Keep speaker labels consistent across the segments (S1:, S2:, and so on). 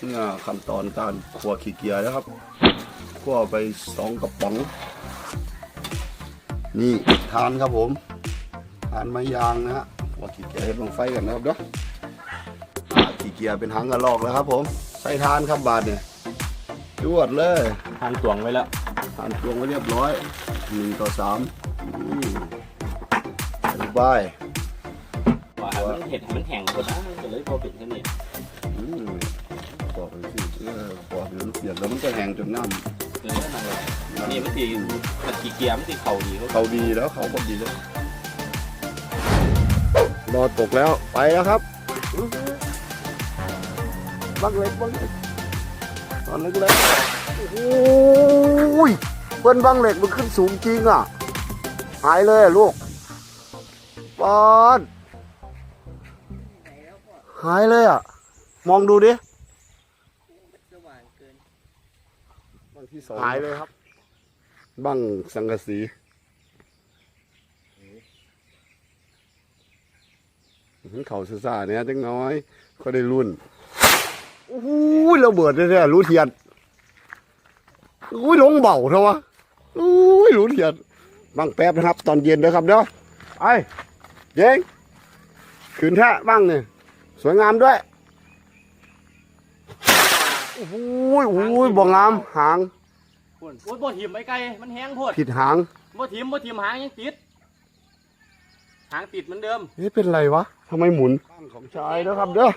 S1: นี่ขั้นตอนการคั่วขี้เกียจนะครับคั่วไปสองกระป๋อง นี่ทานครับผม ทานไม้ยางนะฮะคั่วขี้เกียจให้ลงไฟกันนะครับเด้ออ่าขี้เกียจเป็นหางกระลอกแล้วครับ ผม ใส่ทานครับบาทเนี่ยจวดเลย
S2: ทานตวงไว้แล้ว
S1: ทานตวงไว้เรียบร้อยหนึ่งต่อสามอืมใส่ลงไป
S2: ว่าให้มันเห็ดให้มันแห้งกว่านั้นก็เลยพอเป็นแค่นี้
S1: ออบอกเดี๋ยวลูกเปียกแล้วมันจะแห้งจนน้ำ
S2: เลยนั่นเลยนี่มันตีมันขี้เกียจมันตีเข่าดีเขา
S1: เขาดีแล้วเขาก็ดีแล้วรอตกแล้วไปแล้วครับบังเล็กบังเล็กตอนเล็กแล้วโอ้ยเปิ้นบังเหล็กมันขึ้นสูงจริงอะ หายเลยอะลูกปอนหายเลยอะ มองดูดิ หายเลยครับบังสังกะสีเห็นเขาซ่าๆเนี่ยจังน้อยก็ได้รุ่นโอ้ยระเบิดเลยเนี่ยรู้เทียนอุ้ยลงเบาเถอะวะอุ้ยรู้เทียนบังแป๊บนะครับ ตอนเย็นนะครับเด้อไอ้เย้งขืนแท้บ้างเนี่ยสวยงามด้วยโอ้ยโอ้ยบ่งามหาง
S2: โอ้ยบ่ถิ่มไอ้ไก่มันแห้งโพด
S1: ผิดหาง
S2: บ่ถิ่มบ่ถิ่มหางยังติด หางติดเหมือนเดิม
S1: เฮ้ยเป็นไรวะทำไมหมุนบ้างของชายนะครับเด้อ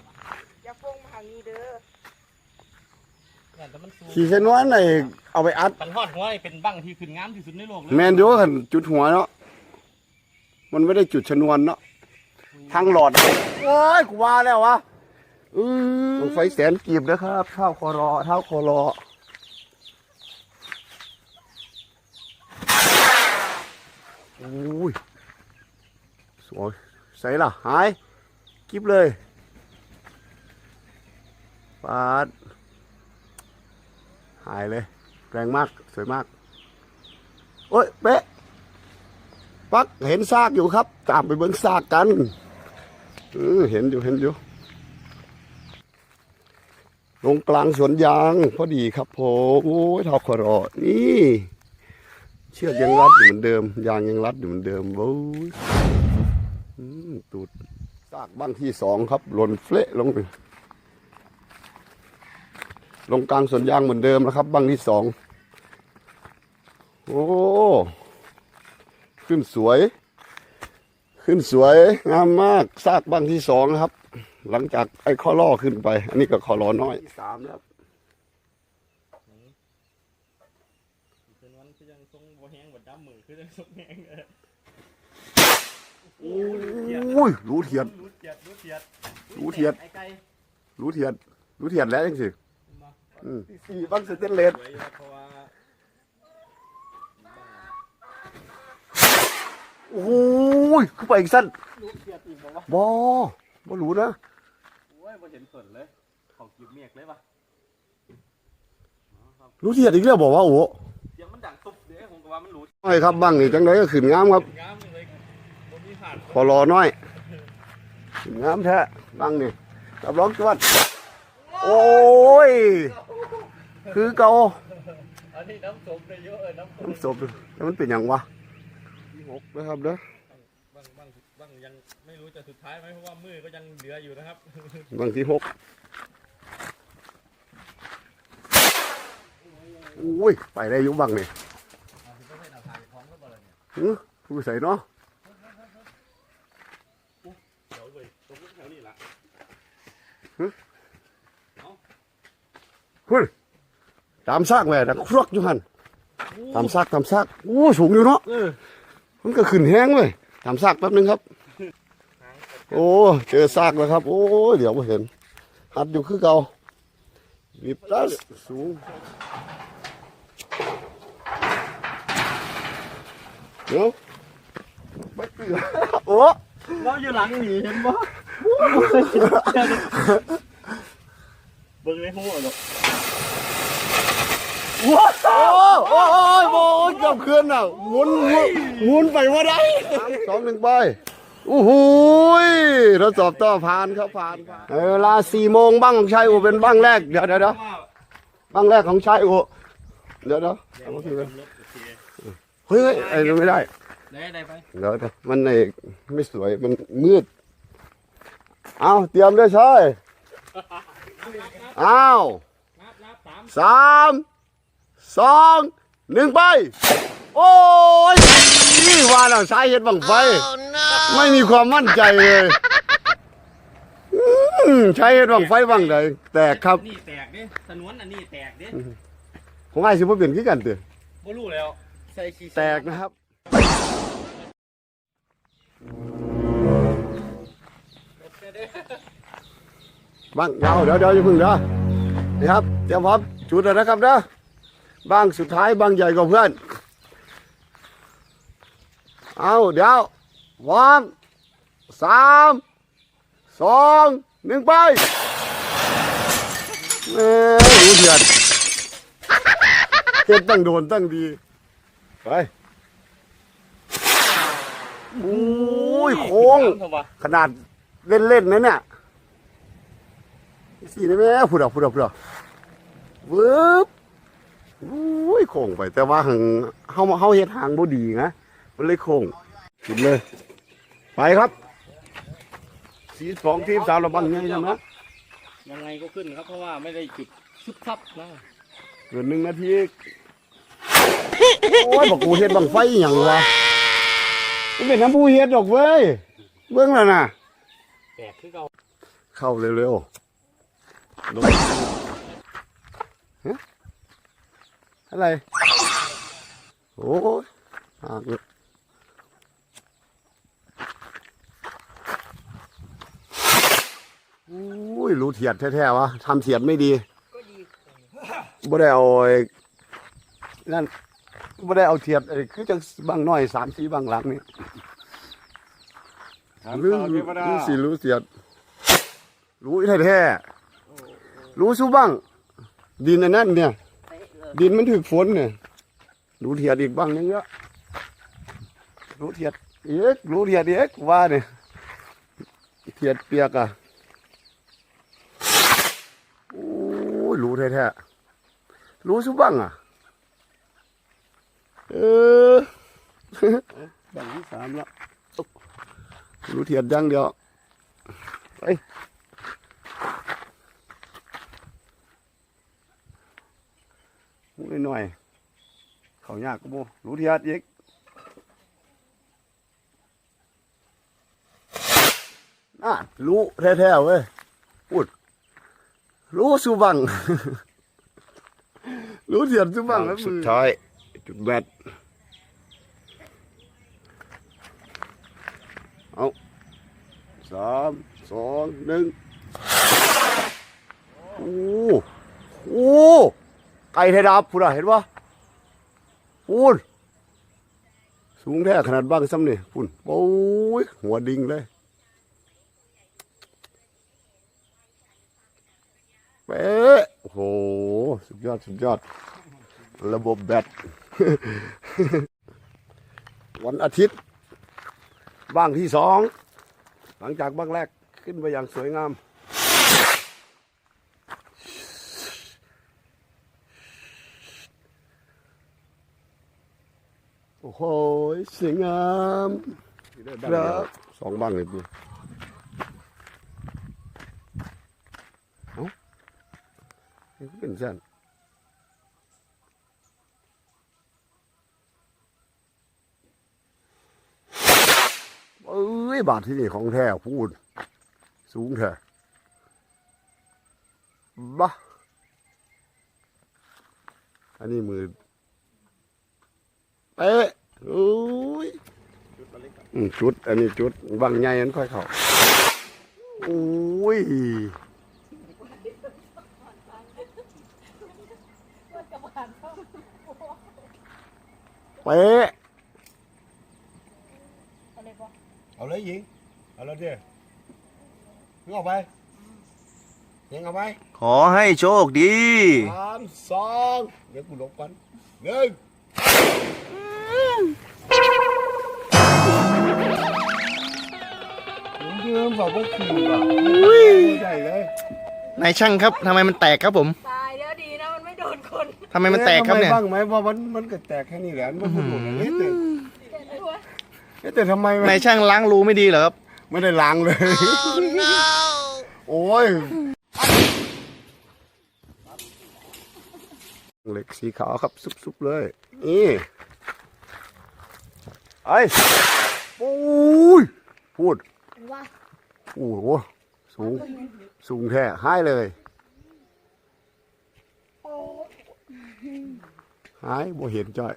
S3: อย่าฟงมาทางนี้เด้อ
S2: แต่มันสูง
S1: ขี่เส้นวันไหนเอาไปอัด
S2: กันฮอดหัวนี่เป็นบั้งที่ขึ้นงามที่สุดในโลกเลย
S1: แมนดูขันจุดหัวเนาะมันไม่ได้จุดชนวนเนาะทางหลอดโอ้ยกูว่าแล้ววะอือไฟแสนกีบนะครับเท้าคอรอเท้าคอรอ อ้ยสวยใส่ล่ะหายกิบเลยปาดหายเลย แรงมาก สวยมากโอ้ยเป๊ะปักเห็นซากอยู่ครับ ตามไปเบิ้งซากกันเออเห็นอยู่เห็นอยู่ลงกลางสวนยาง พอดีครับผม โอ้ยทอคอรอนี่ เชือกยังรัดอยู่เหมือนเดิม ยางยังรัดอยู่เหมือนเดิมโอ้ยตูดซากบ้างที่สองครับหล่นเฟละลงไปลงกลางสวนยางเหมือนเดิมนะครับ บ้างที่สองโอ้ขึ้นสวย ขึ้นสวยงามมากซากบ้างที่สองนะครับ หลังจากไอ้ข้อล่อขึ้นไป อันนี้ก็ข้อล่อน้อยที่สามแล้ว
S2: ขึ้นวันคือยังทรงบ่แห้งบ่ดำมือคือยังทรงแห้งเลย
S1: โอ้ยรู้เทียน
S2: รู้เทียดรู้เทียด
S1: รู้เทียด
S2: ไอ้ไก่
S1: รู้เทียนรู้เทียนแล้วจังสิ
S2: มา
S1: อืมที่สี่บ้างสเตนเลส
S2: สวยอยู่เพราะว่า
S1: โอ้ยขึ้นไปอีกสั้น
S2: รู้เทียดอีกบ่วะ
S1: บอบ่รู้นะ
S2: โอ้ยบ่เห็นสนเลยของกิบเมียกเลยปะ
S1: รู้เทียนอีกแล้วบอกว่าโอ้
S2: นรู้
S1: ไม่ครับบ้างนี่จังไดก็ขึ้นงามครับ
S2: งามเลยบ่มีผ่าน
S1: พอรอน้อยขึ้นงามแท้บ้างนี่รับรองจวดโอ้ย คือเก่า
S2: อันนี้น้ำส้มได้เยอะเออน้ำส้ม
S1: น้ำศพแล้วมันเป็นอย่างวะที่หกนะครับเด้อบา
S2: งบางบางยังไม่รู้จะสุดท้ายไหมเพราะว่ามือก็ยังเหลืออยู่นะครับ
S1: บางที่หกอุ้ยไปได้อยุบังนี่ หือผู้ใส่เนาะ
S2: เดี๋ยวเลยตรงแถวนี้ละ
S1: คุณตามซากแหวนนะครกอยู่หันตามซากตามซากโอ้สูงอยู่เนาะ
S2: เออ
S1: มันก็ขึ้นแห้งเลยตามซากแป๊บนึงครับ โอ้เจอซากแล้วครับ โอ้ยเดี๋ยวมาเห็นหัดอยู่คือเก่าวิบตาสูง เดี๋ยวไม่เกลือโอ้
S2: เราอยู่หลังหนีเห็นปะเบิ่งในหัวหรอก
S1: โอ้โอ้โอ้ยโอ้ยเกับเคลื่อนอะหมุนหมุนหมุนไปว่าได้สามสองหนึ่งไปโอ้โหยทดสอบต่อผ่านครับผ่านเออเวลาสี่โมงบ้างของชายโอเป็นบ้างแรกเดี๋ยวเดี๋ยวเดี๋ยวบ้างแรกของชายโอเดี๋ยวเดี๋ยว เอามาคืนกันเฮ้ยเฮ้ยไอ้นี่ไม่ได้
S2: ได้ได้ไป
S1: เดี๋ยวเดี๋ยวมันไอ้ไม่สวยมันมืดเอาเตรียมด้วยชายเอา
S2: นับนับสาม
S1: สามสองหนึ่งไป โอ้ยนี่ว่าแล้วสายเห็ดบังไฟ ไม่มีความมั่นใจเลยอืมใช้เห็ดบังไฟบังใดแตกครับ
S2: นี่แตกดิสนวนอันนี้แตกดิ
S1: ผมไอ้สิบ่เปลี่ยนขี้กันเตือ
S2: บ่รู้แล้ว ใส่ขี้
S1: แตกนะครับ บ้างยาวเดี๋ยวเดี๋ยวอย่าเพึ่งเด้อนี่ครับเตรียมพร้อมจุดแล้วนะครับเด้อบ้างสุดท้ายบ้างใหญ่กว่าเพื่อน เอาเดี๋ยวพร้อมสามสองหนึ่งไปเอ้ยหูเดือดเก็บตั้งโดนตั้งดี ไปโอ้ยโค้ง ขนาดเล่นๆนะเนี่ยสี่ได้ไหมพูดเอาพูดเอาพูดเอาวืบโอ้ยโค้งไป แต่ว่าหังเฮาเฮาเฮ็ดหางบ่ดีนะมันเลยโค้งขึ้นเลย ไปครับ สีสองทีมสาวระบังยังยังนะ
S2: ยังไงก็ขึ้นครับ เพราะว่าไม่ได้จุดชุดทับนะ
S1: เกินหนึ่งนาที โอ้ยบอกกูเฮ็ดบังไฟอหย่างวะมันเป็นน้ำผู้เฮ็ดดอกเว้ย เบื้องแล้วนะ
S2: แตกคือเก่า
S1: เข้าเร็วๆลงฮะอะไร โอ้ยหักเลยอุ้ย รู้เถียดแท้ๆวะทำเสียดไม่ดี
S3: ก็ดี
S1: บ่ได้เอาไอ้นั่น บ่ได้เอาเทียบไอ้คือจังบางน้อยสามสี่บางหลังนี่รู้รู้สิรู้เสียด รู้แท้ๆรู้สู้บ้าง ดินอันนั้นเนี่ย
S3: เป๊ะเลย
S1: ดินมันถึกฝนเนี่ย รู้เทียดอีกบ้างนึงเยอะรู้เทียดอีกรู้เทียดอีกว่าเนี่ยเทียดเปียกอะโอ้ยรู้แท้ๆรู้สู้บ้างอะ เออบ้างที่สามแล้วรู้เทียดดังเดียวไปนิดหน่อยเขายากก็โมรู้เทียดอีกน่ารู้แท้ๆเว้ยพูดรู้สู้บัง รู้เทียดสู้บังแล้วมือ
S4: สุดท้าย
S1: จุดแบตเอาสามสองหนึ่งโอ้โอ้ไก่ไทยดับพูดอะเห็นปะพูนสูงแท้ขนาดบ้างซ้ำนี่พูนโอ้ยหัวดิ่งเลยเป๊ะโอ้โห สุดยอด สุดยอด ระบบแบต วันอาทิตย์ บ้างที่สอง หลังจากบ้างแรกขึ้นไปอย่างสวยงาม โอ้โหสวยงามครับสองบ้างเลยพี่เอ้านี่ก็เป็นเส้น เอ้ย บาทที่นี่ของแท้พูด สูงแท้บ้าอันนี้มือเป๊ะโอ้ยอืมจุด อันนี้จุดบางใหญ่อันค่อยเขาโอ้ยเป๊ะ
S3: อะไรบอ
S1: เอาเลยยิง เอาเลยเด้ยิงออกไปยิงออกไป
S4: ขอให้โชคดี
S1: สามสองเดี๋ยวกูลบกันหนึ่งเดิมบอกว่าคือว่ะอุ้ยใหญ่เลย
S2: นายช่างครับทำไมมันแตกครับผม
S3: ตายแล้วดีนะมันไม่โดนคน
S2: ทำไมมันแตกครับเนี่ย
S1: ทำไมบ้างไหมว่ามันมันก็แตกแค่นี้แหละมันไม่หมดเลยแต่ เอ๊ะแต่ทำไมมัน
S2: นายช่างล้างรูไม่ดีเหรอครับ
S1: ไม่ได้ล้างเลย โอ้ยเหล็กสีขาวครับซุบๆเลยนี่ไอ้โอ้ยพูด
S3: ว่า
S1: โอ้โหสูง สูงแท้หายเลยหายบ่เห็นจ้อย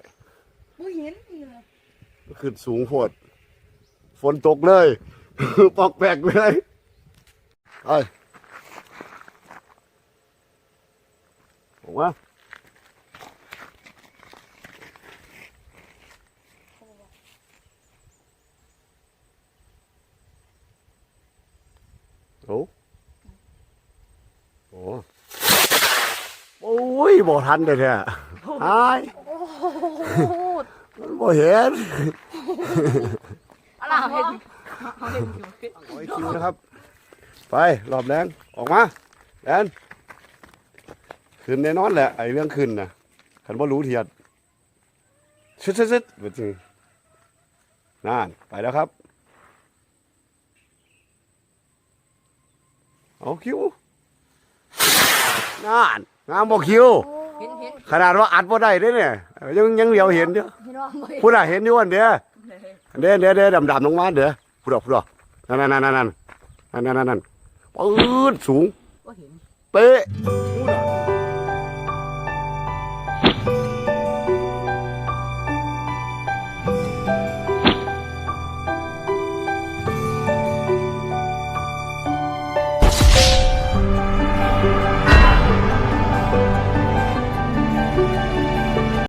S3: ผู้เห็นนี่เลย
S1: ขึ้นสูงโพดฝนตกเลย ปอกแปกเลยเอ้ยออกมาโอ้โอ้โอ้ยบ่ทันเลยเนี่ยหาย
S3: โอ้โห
S1: บ่เห็น
S3: อะไรเห็น
S1: โอ้ยคิวนะครับ ไปรอบแรงออกมาแอนขึ้นแน่นอนแหละ ไอ้เรื่องขึ้นนะขันว่ารู้เทียดซึดซึดซึดแบบนี้นั่นไปแล้วครับ เอาคิวนั่นงามบอกคิว ขนาดว่าอัดบ่ได้เด้เนี่ยยังยังเดียวเห็นเด้อ
S3: พี่น้องบ่เห็
S1: นผู้น่ะเห็นอยู่อันเด้อเด้อเด้อเด้อดำๆลงมาเด้อผู้ดอกผู้ดอกนั่นนั่นนั่นนั่นนั่นนั่นเปื๊ดสูง
S3: เป๊ะ